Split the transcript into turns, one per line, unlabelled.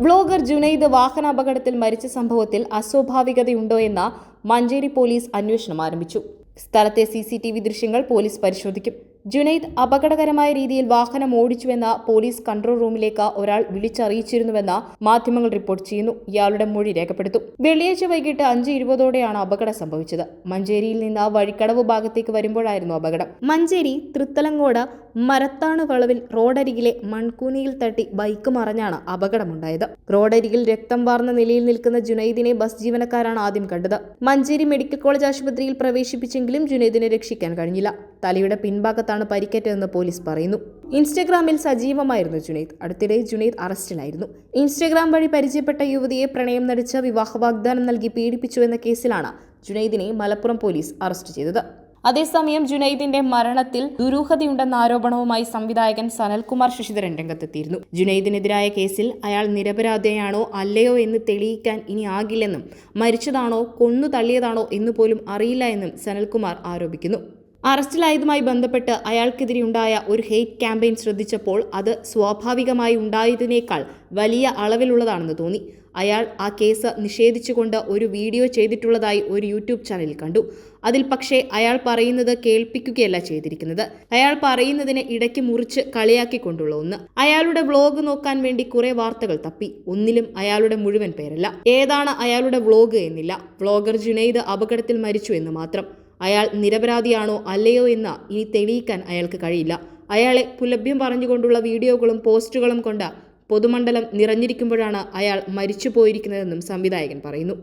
Vlogger Junaid വാഹനാപകടത്തിൽ മരിച്ച സംഭവത്തിൽ അസ്വാഭാവികതയുണ്ടോ എന്ന മഞ്ചേരി പോലീസ് അന്വേഷണം ആരംഭിച്ചു. സ്ഥലത്തെ സി ദൃശ്യങ്ങൾ പോലീസ് പരിശോധിക്കും. ജുനൈദ് അപകടകരമായ രീതിയിൽ വാഹനം ഓടിച്ചുവെന്ന പോലീസ് കൺട്രോൾ റൂമിലേക്ക് ഒരാൾ വിളിച്ചറിയിച്ചിരുന്നുവെന്ന മാധ്യമങ്ങൾ റിപ്പോർട്ട് ചെയ്യുന്നു. ഇയാളുടെ മൊഴി രേഖപ്പെടുത്തും. വെള്ളിയാഴ്ച വൈകിട്ട് അഞ്ച് ഇരുപതോടെയാണ് അപകടം സംഭവിച്ചത്. മഞ്ചേരിയിൽ നിന്ന് വഴിക്കടവ് ഭാഗത്തേക്ക് വരുമ്പോഴായിരുന്നു അപകടം. മഞ്ചേരി തൃത്തലങ്കോട് മരത്താണ് വളവിൽ റോഡരികിലെ മൺകൂനിയിൽ തട്ടി ബൈക്ക് മറഞ്ഞാണ് അപകടമുണ്ടായത്. റോഡരികിൽ രക്തം വാർന്ന നിലയിൽ നിൽക്കുന്ന ജുനൈദിനെ ബസ് ജീവനക്കാരാണ് ആദ്യം കണ്ടത്. മഞ്ചേരി മെഡിക്കൽ കോളേജ് ആശുപത്രിയിൽ പ്രവേശിപ്പിച്ചെങ്കിലും ജുനൈദിനെ രക്ഷിക്കാൻ കഴിഞ്ഞില്ല. തലയുടെ പിൻഭാഗത്താണ് പരിക്കേറ്റതെന്ന് പോലീസ് പറയുന്നു. ഇൻസ്റ്റഗ്രാമിൽ സജീവമായിരുന്നു ജുനൈദ്. അടുത്തിടെ ജുനൈദ് അറസ്റ്റിലായിരുന്നു. ഇൻസ്റ്റഗ്രാം വഴി പരിചയപ്പെട്ട യുവതിയെ പ്രണയം നടിച്ച വിവാഹ വാഗ്ദാനം നൽകി പീഡിപ്പിച്ചു എന്ന കേസിലാണ് ജുനൈദിനെ മലപ്പുറം പോലീസ് അറസ്റ്റ് ചെയ്തത്. അതേസമയം ജുനൈദിന്റെ മരണത്തിൽ ദുരൂഹതയുണ്ടെന്ന ആരോപണവുമായി സംവിധായകൻ സനൽകുമാർ ശശിധരൻ രംഗത്തെത്തിയിരുന്നു. ജുനൈദിനെതിരായ കേസിൽ അയാൾ നിരപരാധിയാണോ അല്ലയോ എന്ന് തെളിയിക്കാൻ ഇനി ആകില്ലെന്നും മരിച്ചതാണോ കൊന്നു തള്ളിയതാണോ എന്നുപോലും അറിയില്ല എന്നും സനൽകുമാർ ആരോപിക്കുന്നു. അറസ്റ്റിലായതുമായി ബന്ധപ്പെട്ട് അയാൾക്കെതിരെ ഉണ്ടായ ഒരു ഹെയ്റ്റ് ക്യാമ്പയിൻ ശ്രദ്ധിച്ചപ്പോൾ അത് സ്വാഭാവികമായി ഉണ്ടായതിനേക്കാൾ വലിയ അളവിലുള്ളതാണെന്ന് തോന്നി. അയാൾ ആ കേസ് നിഷേധിച്ചുകൊണ്ട് ഒരു വീഡിയോ ചെയ്തിട്ടുള്ളതായി ഒരു യൂട്യൂബ് ചാനലിൽ കണ്ടു. അതിൽ പക്ഷേ അയാൾ പറയുന്നത് കേൾപ്പിക്കുകയല്ല ചെയ്തിരിക്കുന്നത്. അയാൾ പറയുന്നതിനെ ഇടയ്ക്ക് മുറിച്ച് കളിയാക്കിക്കൊണ്ടുള്ള ഒന്ന്. അയാളുടെ വ്ളോഗ് നോക്കാൻ വേണ്ടി കുറെ വാർത്തകൾ തപ്പി. ഒന്നിലും അയാളുടെ മുഴുവൻ പേരല്ല. ഏതാണ് അയാളുടെ വ്ളോഗ് എന്നില്ല. വ്ളോഗർ ജുനൈദ് അപകടത്തിൽ മരിച്ചു എന്ന് മാത്രം. അയാൾ നിരപരാധിയാണോ അല്ലയോ എന്ന് ഇനി തെളിയിക്കാൻ അയാൾക്ക് കഴിയില്ല. അയാളെ പുലഭ്യം പറഞ്ഞുകൊണ്ടുള്ള വീഡിയോകളും പോസ്റ്റുകളും കൊണ്ട് പൊതുമണ്ഡലം നിറഞ്ഞിരിക്കുമ്പോഴാണ് അയാൾ മരിച്ചു പോയിരിക്കുന്നതെന്നും സംവിധായകൻ പറയുന്നു.